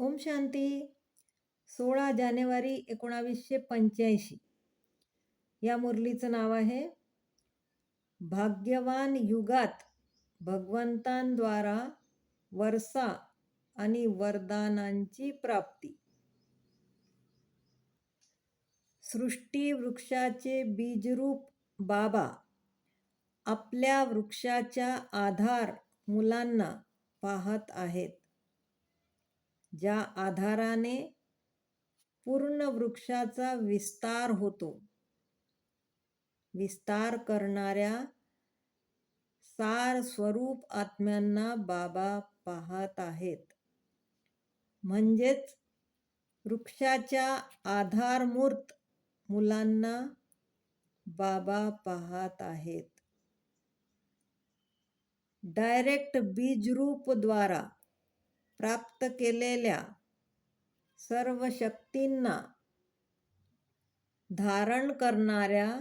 ओम शांती. सोळा जानेवारी एकोणावीसशे पंच्याऐंशी. या मुरलीचं नाव आहे भाग्यवान युगात भगवंतांद्वारा वर्षा आणि वरदानांची प्राप्ती. सृष्टी वृक्षाचे बीजरूप बाबा आपल्या वृक्षाच्या आधार मुलांना पाहत आहेत. ज्या आधाराने पूर्ण वृक्षाचा विस्तार होतो. विस्तार करणाऱ्या सार स्वरूप आत्म्यांना बाबा पाहत आहेत. म्हणजेच वृक्षाच्या आधारमूर्त मुलांना बाबा पाहत आहेत. डायरेक्ट बीजरूपद्वारा प्राप्त केलेल्या सर्व शक्तींना धारण करणाऱ्या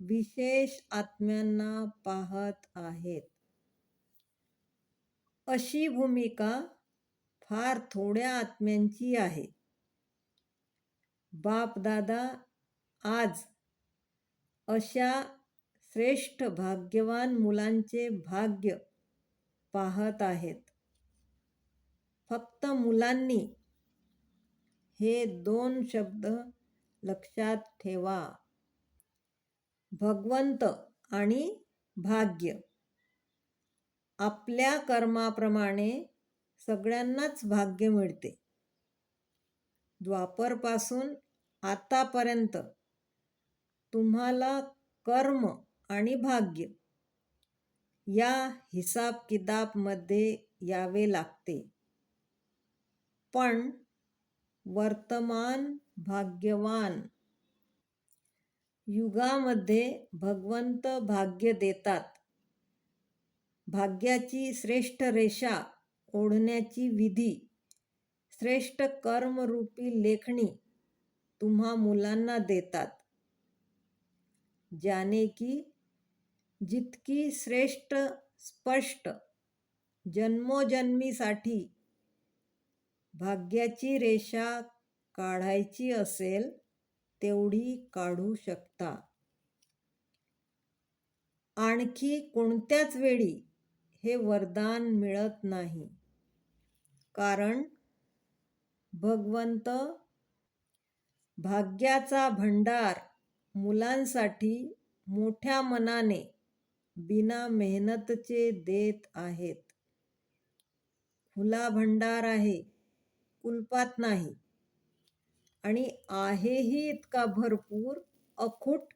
विशेष आत्म्यांना पाहत आहेत. अशी भूमिका फार थोड्या आत्म्यांची आहे. बापदादा आज अशा श्रेष्ठ भाग्यवान मुलांचे भाग्य पाहत आहेत. फक्त मुलांनी हे दोन शब्द लक्षात ठेवा. भगवंत आणि भाग्य. आपल्या कर्माप्रमाणे सगळ्यांनाच भाग्य मिळते. द्वापरपासून आतापर्यंत तुम्हाला कर्म आणि भाग्य या हिसाब किताबमध्ये यावे लागते. पण वर्तमान भाग्यवान. युगामध्ये भगवंत भाग्य देतात. भाग्याची श्रेष्ठ रेषा ओढण्याची विधी श्रेष्ठ कर्मरूपी लेखणी तुम्हा मुलांना देतात. ज्याने की जितकी श्रेष्ठ स्पष्ट जन्मोजन्मीसाठी भाग्याची रेषा काढायची असेल तेवढी काढू शकता. आणखी कोणत्याच वेळी हे वरदान मिळत नाही. कारण भगवंत भाग्याचा भंडार मुलांसाठी मोठ्या मनाने बिना मेहनतचे देत आहेत. खुला भंडार आहे. कुलपात नाही. आणि आहेही इतका भरपूर अखूट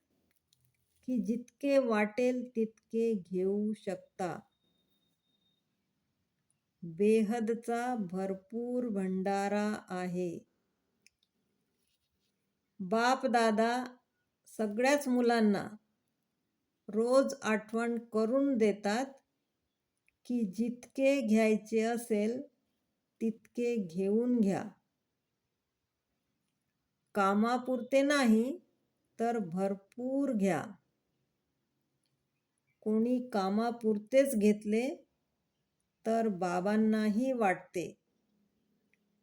की जितके वाटेल तितके घेऊ शकता. बेहदचा भरपूर भंडारा आहे. बाप दादा सगळ्याच मुलांना रोज आठवण करून देतात की जितके घ्यायचे असेल तितके घेऊन घ्या. कामापुरते नाही तर भरपूर घ्या. कोणी कामापुरतेच घेतले तर बाबांनाही वाटते.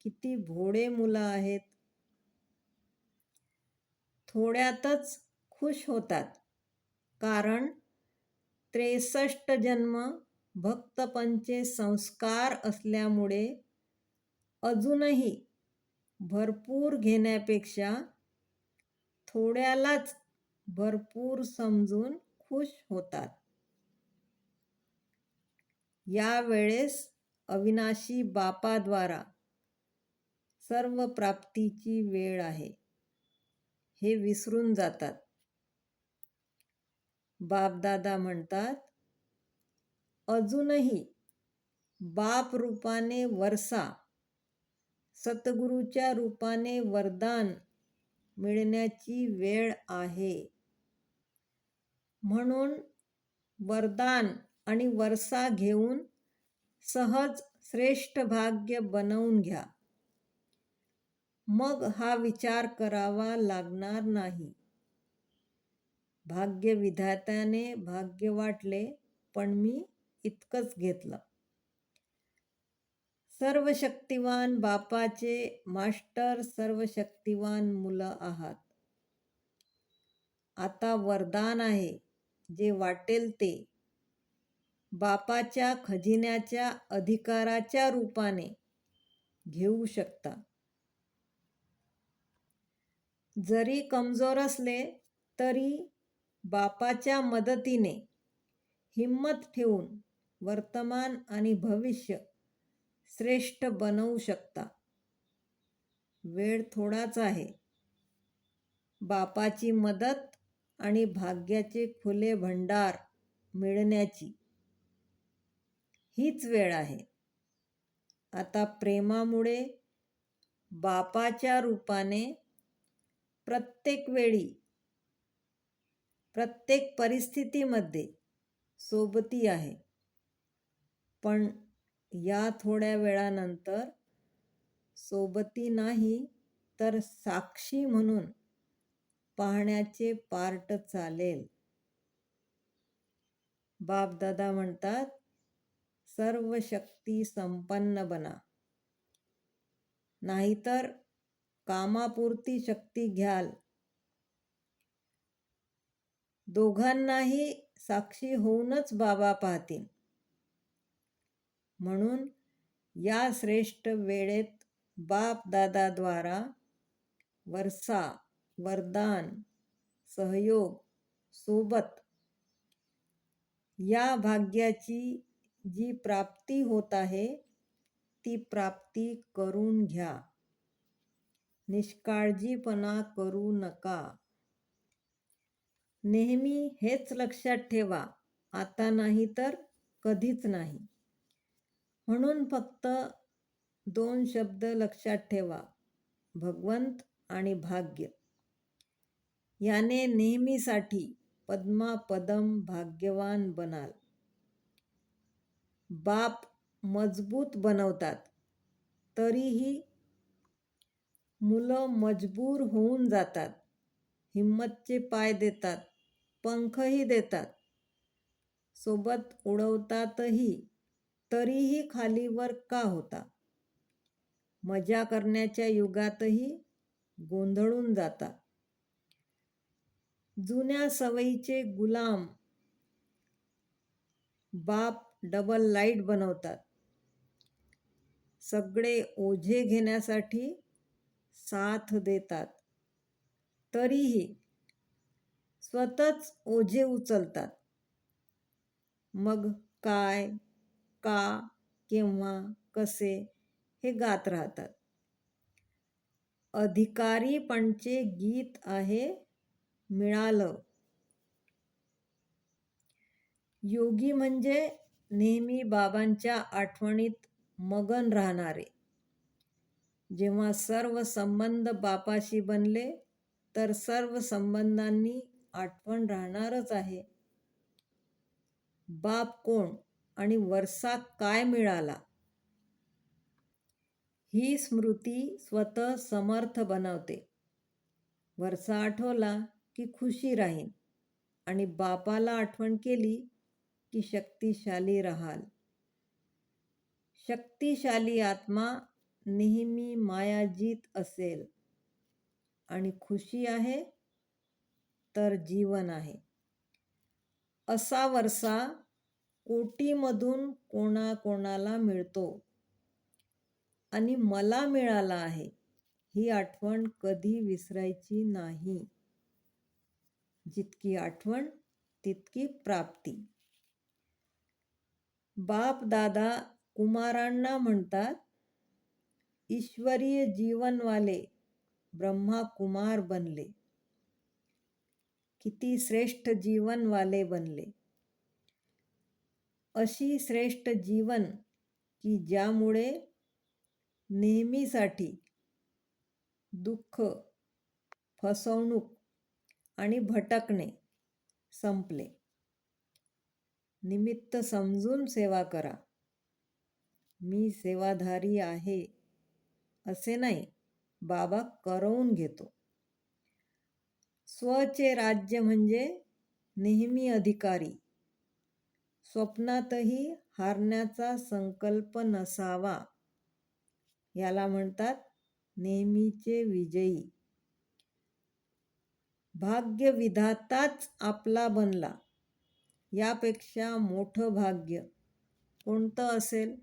किती भोळे मुलं आहेत. थोड्यातच खुश होतात. कारण त्रेसष्ट जन्म भक्तपंचे संस्कार असल्यामुळे अजूनही भरपूर घेण्यापेक्षा थोड्यालाच भरपूर समजून खुश होतात. या वेळेस अविनाशी बापाद्वारा सर्व प्राप्तीची वेळ आहे. हे विसरून जातात. बापदादा म्हणतात अजूनही बाप रूपाने वर्षा सतगुरूच्या रूपाने वरदान मिळण्याची वेळ आहे. म्हणून वरदान आणि वरसा घेऊन सहज श्रेष्ठ भाग्य बनवून घ्या. मग हा विचार करावा लागणार नाही. भाग्य विधात्याने भाग्य वाटले पण मी इतकंच घेतलं. सर्व शक्तिवान बापाचे मास्टर सर्व शक्तिवान मुलं आहात. आता वरदान आहे जे वाटेल ते. बापाच्या खजिन्याच्या अधिकाराच्या रूपाने घेऊ शकता. जरी कमजोर असले तरी बापाच्या मदतीने हिम्मत ठेवून वर्तमान आणि भविष्य श्रेष्ठ बनवू शकता. वेळ थोडाच आहे. बापाची मदत आणि भाग्याचे खुले भंडार मिळण्याची. हीच वेळ आहे. आता प्रेमामुळे बापाच्या रूपाने प्रत्येक वेळी प्रत्येक परिस्थितीमध्ये सोबती आहे. पण या थोड्या वेळानंतर सोबती नाही तर साक्षी म्हणून पाहण्याचे पार्ट चालेल. बापदादा म्हणतात सर्व शक्ती संपन्न बना. नाहीतर कामापुरती शक्ती घ्याल. दोघांनाही साक्षी होऊनच बाबा पाहतील. म्हणून या श्रेष्ठ वेळेत बाप दादाद्वारा वरदान सहयोग सोबत या भाग्याची जी प्राप्ती होत आहे ती प्राप्ती करून घ्या. निष्काळजीपणा करू नका. नेहमी हेच लक्षात ठेवा. आता नाही तर कधीच नाही. म्हणून फक्त दोन शब्द लक्षात ठेवा. भगवंत आणि भाग्य. याने नेहमीसाठी पद्मापदम भाग्यवान बनाल. बाप मजबूत बनवतात. तरीही मुलं मजबूर होऊन जातात. हिम्मतचे पाय देतात. पंखही देतात. सोबत उडवतातही तरीही खालीवर का होता? मजा करण्याच्या युगातही गोंधळून जाता. जुन्या सवयीचे गुलाम बाप डबल लाइट बनवतात. सगळे ओझे घेण्यासाठी साथ देतात. तरीही स्वतःच ओझे उचलतात. मग काय? का केव्हा कसे हे गात राहतात. अधिकारीपणचे गीत आहे मिळालं. योगी म्हणजे नेहमी बाबांच्या आठवणीत मगन राहणारे. जेव्हा सर्व संबंध बापाशी बनले तर सर्व संबंधांनी आठवण राहणारच आहे. बाप कोण? आणि वरसा काय मिळाला? ही स्मृती स्वतः समर्थ बनवते. वरसा आठवला की खुशी राहीन आणि बापाला आठवण केली की शक्तिशाली राहाल. शक्तिशाली आत्मा नेहमी मायाजीत असेल आणि खुशी आहे तर जीवन आहे. असा वरसा कोटीमधून कोणाकोणाला मिळतो. आणि मला मिळाला आहे ही आठवण कधी विसरायची नाही. जितकी आठवण तितकी प्राप्ती. बाप दादा कुमारांना म्हणतात ईश्वरीय जीवनवाले ब्रह्मा कुमार बनले. किती श्रेष्ठ जीवनवाले बनले. अशी श्रेष्ठ जीवन की ज्यामुळे नेहमीसाठी दुःख फसवणूक आणि भटकणे संपले. निमित्त समजून सेवा करा. मी सेवाधारी आहे असे नाही बाबा करवून घेतो. स्वचे राज्य म्हणजे नेहमी अधिकारी. स्वप्नातही हारण्याचा संकल्प नसावा. याला म्हणतात नेहमीचे विजयी. भाग्य विधाताच आपला बनला. यापेक्षा मोठं भाग्य कोणतं असेल?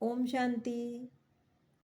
ओम शांती.